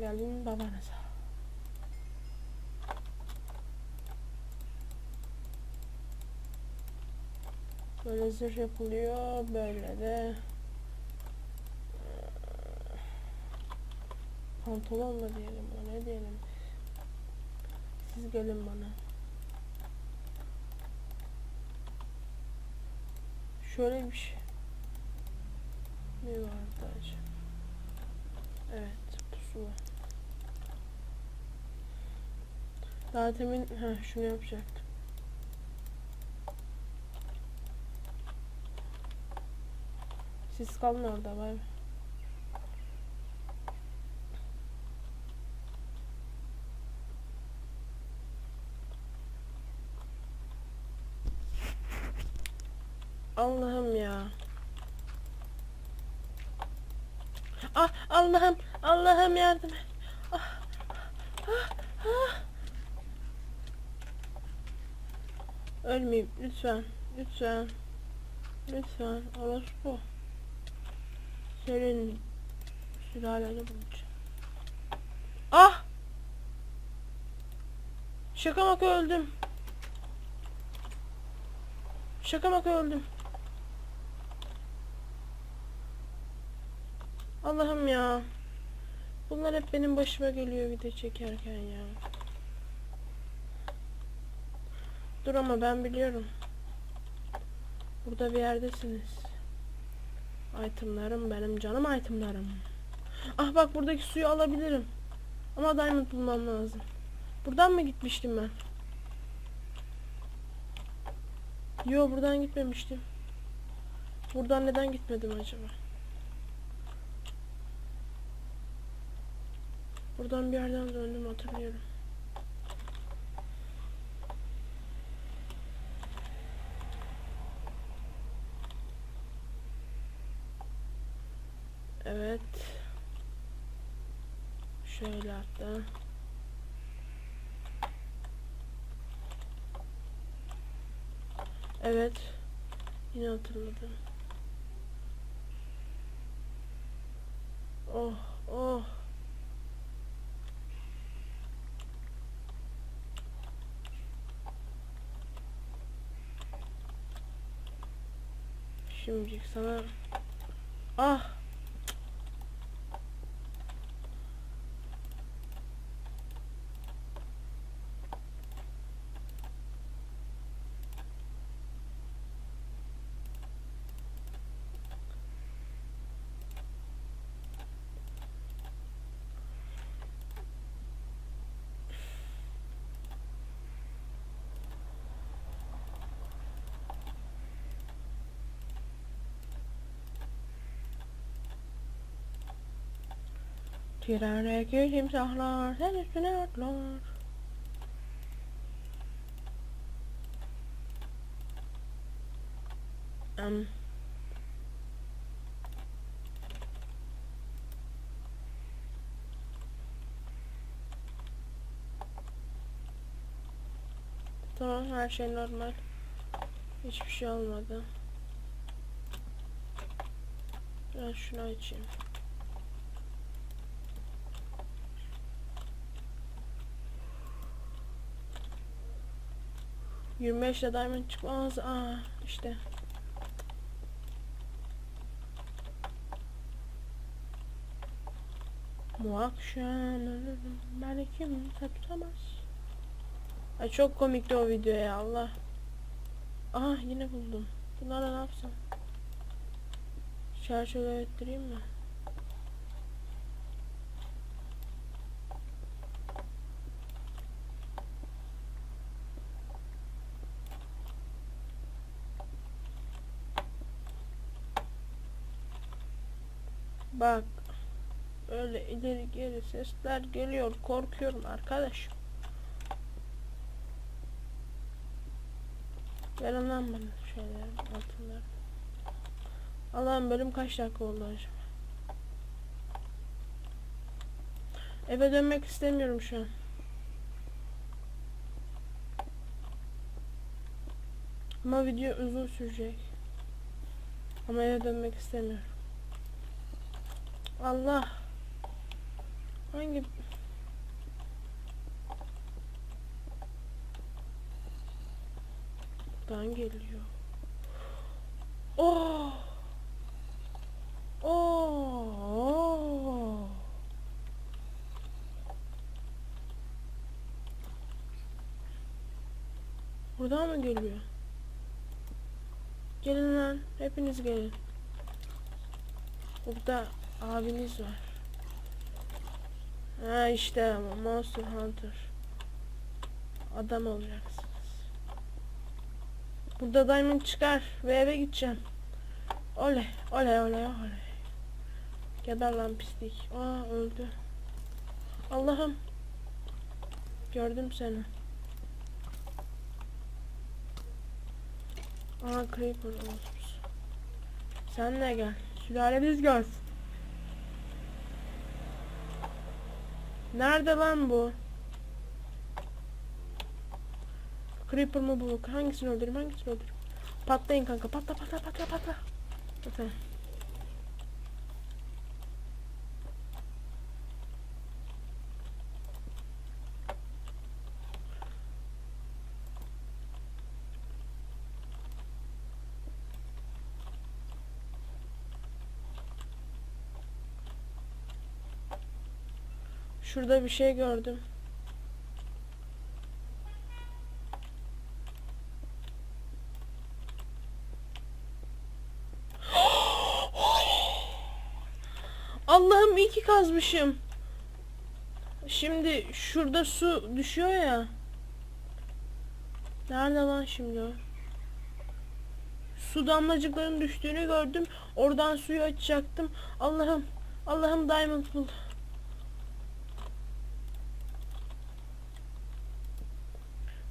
Gelin babanıza. Böyle zırh yapılıyor. Böyle de eee, pantolon mu diyelim ona ne diyelim. Siz gelin bana. Şöyle bir şey. Ne vardı acaba? Evet, pusula. Daha temin, ha şunu yapacaktım. Siz kalın orada bay bay. Allah'ım ya. Ah Allah'ım Allah'ım yardım. Ah, ah, ah. Ölmeyeyim lütfen lütfen lütfen orospu. Senin sülaleni bulacağım. Ah! Şaka maka öldüm. Şaka maka öldüm. Allah'ım ya. Bunlar hep benim başıma geliyor video çekerken ya. Dur ama ben biliyorum. Burada bir yerdesiniz. Itemlarım benim canım itemlarım. Ah bak buradaki suyu alabilirim. Ama diamond bulmam lazım. Buradan mı gitmiştim ben? Yo buradan gitmemiştim. Buradan neden gitmedim acaba? Buradan bir yerden döndüm hatırlıyorum. Evet. Şöyle hatta. Evet. Yine hatırladım. Oh, oh. Şimdi sana. Ah Trendeki timsahlar sen üstüne atlar. Um. Tamam her şey normal. Hiçbir şey olmadı. Biraz şunu açayım. Yirmi beşle diamond çıkmaz. Aa işte. Bu akşam. Beni kimse tutamaz. Ay çok komikti o video ya Allah. Aha yine buldum. Bunlarla ne yapsam? Şarjörü ettireyim mi? Bak. Öyle ileri geri sesler geliyor. Korkuyorum arkadaş. Verin lan bana şeyler altınlar. Allah'ım bölüm kaç dakika oldu acaba? Eve dönmek istemiyorum şu an. Ama video uzun sürecek. Ama eve dönmek istemiyorum. Allah. Hangi Buradan geliyor. Oh. Oh. Buradan mı geliyor? Gelin lan. Hepiniz gelin. Burada abiniz var. Ha işte Monster Hunter. Adam olacaksınız. Burada diamond çıkar ve eve gideceğim. Oley oley oley oley. Geber lan pislik. Aa öldü. Allah'ım. Gördüm seni. Aa creeper olmuş. Sen de gel. Sülalemiz görsün. Nerede lan bu? Creeper mı bu? Hangisini öldüreyim? Hangisini öldüreyim? Patlayın kanka. Patla patla patla patla. Patla. Şurada bir şey gördüm. Allah'ım iyi ki kazmışım. Şimdi şurada su düşüyor ya. Nerede lan şimdi o? Su damlacıkların düştüğünü gördüm. Oradan suyu açacaktım. Allah'ım. Allah'ım diamond bul.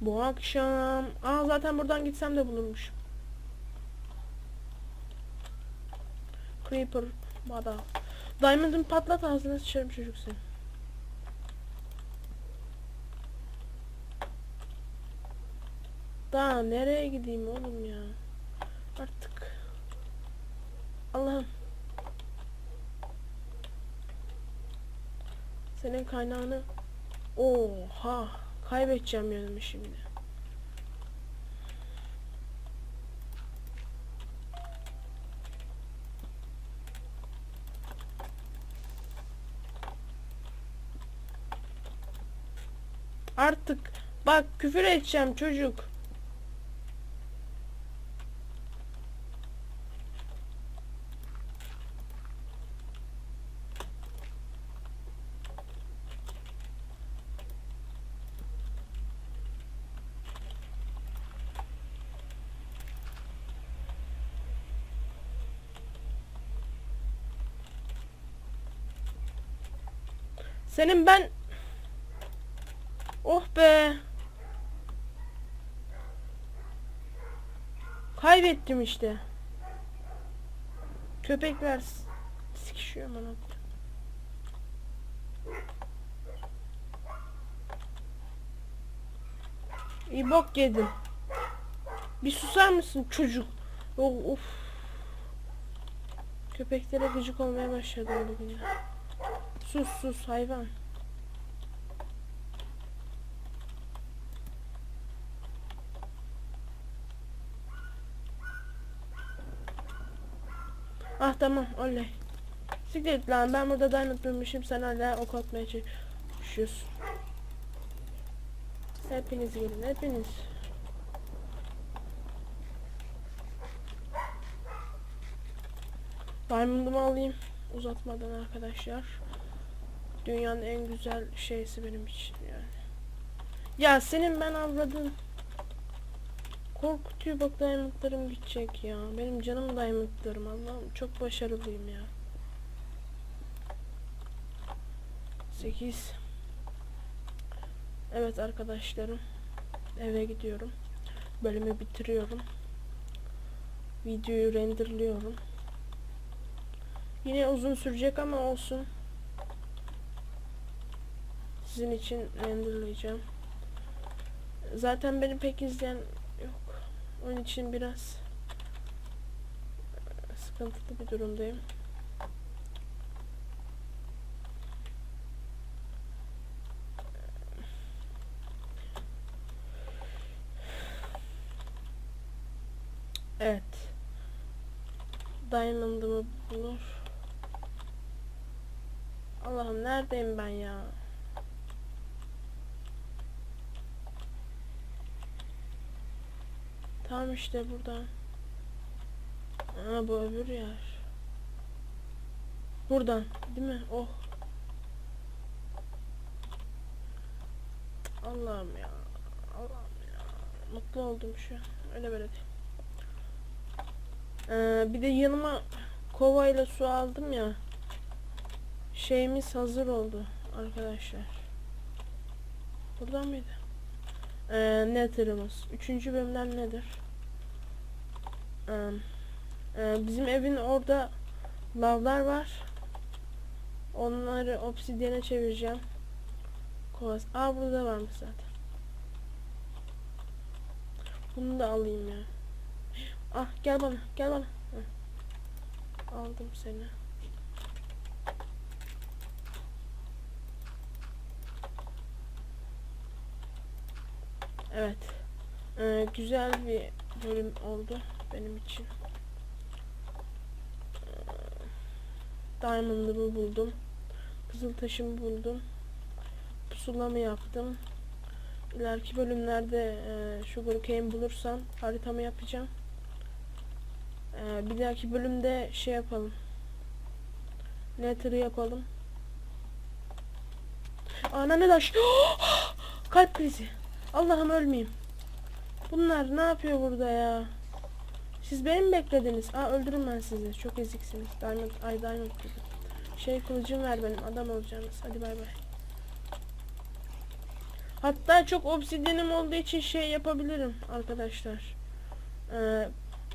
Bu akşam. Aa zaten buradan gitsem de bulurmuş. Creeper. Bada. Diamond'ın patlat ağzına sıçarım çocuk seni. Daha nereye gideyim oğlum ya? Artık. Allah'ım. Senin kaynağını Oha kaybedeceğim yönümü şimdi. Artık bak küfür edeceğim çocuk. Senin ben Oh be. Kaybettim işte. Köpekler sikişiyor bana. İyi bok yedim. Bir susar mısın çocuk? Oh, of. Köpeklere gıcık olmaya başladım bugün. ya. Sus sus hayvan. Ah tamam oley. Siktir lan ben burada diamond bulmuşum sen hala ok atmaya çalışıyorsun. Hepiniz gelin hepiniz. Diamond'ımı alayım uzatmadan arkadaşlar. Dünyanın en güzel şeysi benim için yani. Ya senin ben avradın. Korkutuyor bak diamondlarım gidecek ya. Benim canım diamondlarım Allah'ım çok başarılıyım ya. 8 Evet arkadaşlarım eve gidiyorum. Bölümü bitiriyorum. Videoyu renderliyorum. Yine uzun sürecek ama olsun. Sizin için renderlayacağım. Zaten beni pek izleyen yok. Onun için biraz sıkıntılı bir durumdayım. Evet. Diamond'ımı bulur. Allah'ım neredeyim ben ya? Tamam işte burada. Aa bu öbür yer. Buradan değil mi? Oh. Allah'ım ya. Allah'ım ya. Mutlu oldum şu an. Öyle böyle değil. Ee, bir de yanıma kovayla su aldım ya. Şeyimiz hazır oldu arkadaşlar. Buradan mıydı? Ee, Nether'ımız. Üçüncü bölümden nedir? Bizim evin orada lavlar var. Onları obsidiyene çevireceğim. Kovas. Aa burada varmış zaten. Bunu da alayım ya. Ah gel bana gel bana. Aldım seni. Evet. Ee, güzel bir bölüm oldu benim için. Diamond'ımı buldum. Kızıl taşımı buldum. Pusulamı yaptım. İleriki bölümlerde e, Sugar Cane bulursam haritamı yapacağım. Ee, bir dahaki bölümde şey yapalım. Nether'ı yapalım. Ana ne taş? Kalp krizi. Allah'ım ölmeyeyim. Bunlar ne yapıyor burada ya? Siz beni mi beklediniz? Aa öldürürüm ben sizi. Çok eziksiniz. Diamond, ay Diamond dedim. Şey kılıcım ver benim adam olacaksınız. Hadi bay bay. Hatta çok obsidianim olduğu için şey yapabilirim arkadaşlar. Ee,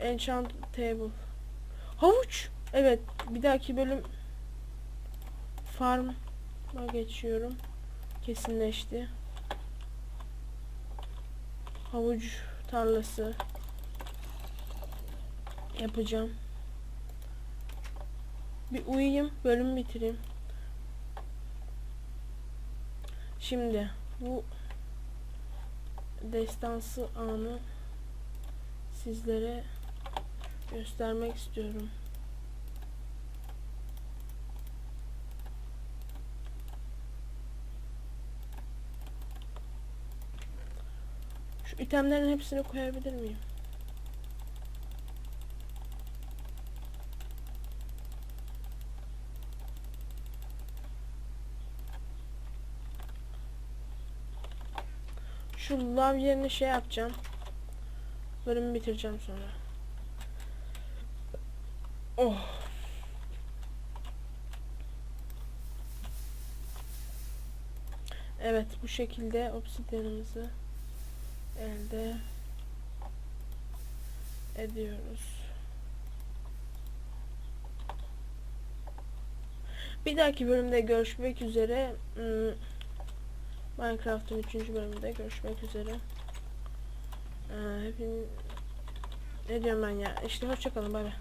enchant table. Havuç. Evet bir dahaki bölüm farm'a geçiyorum. Kesinleşti. Havuç tarlası yapacağım. Bir uyuyayım, bölümü bitireyim. Şimdi bu destansı anı sizlere göstermek istiyorum. Şu itemlerin hepsini koyabilir miyim? Şu lav yerine şey yapacağım. Bölümü bitireceğim sonra. Oh. Evet bu şekilde obsidyenimizi elde ediyoruz. Bir dahaki bölümde görüşmek üzere. Minecraft'ın 3. bölümünde görüşmek üzere. Ee, hepin ne diyorum ben ya? İşte hoşçakalın bay bay.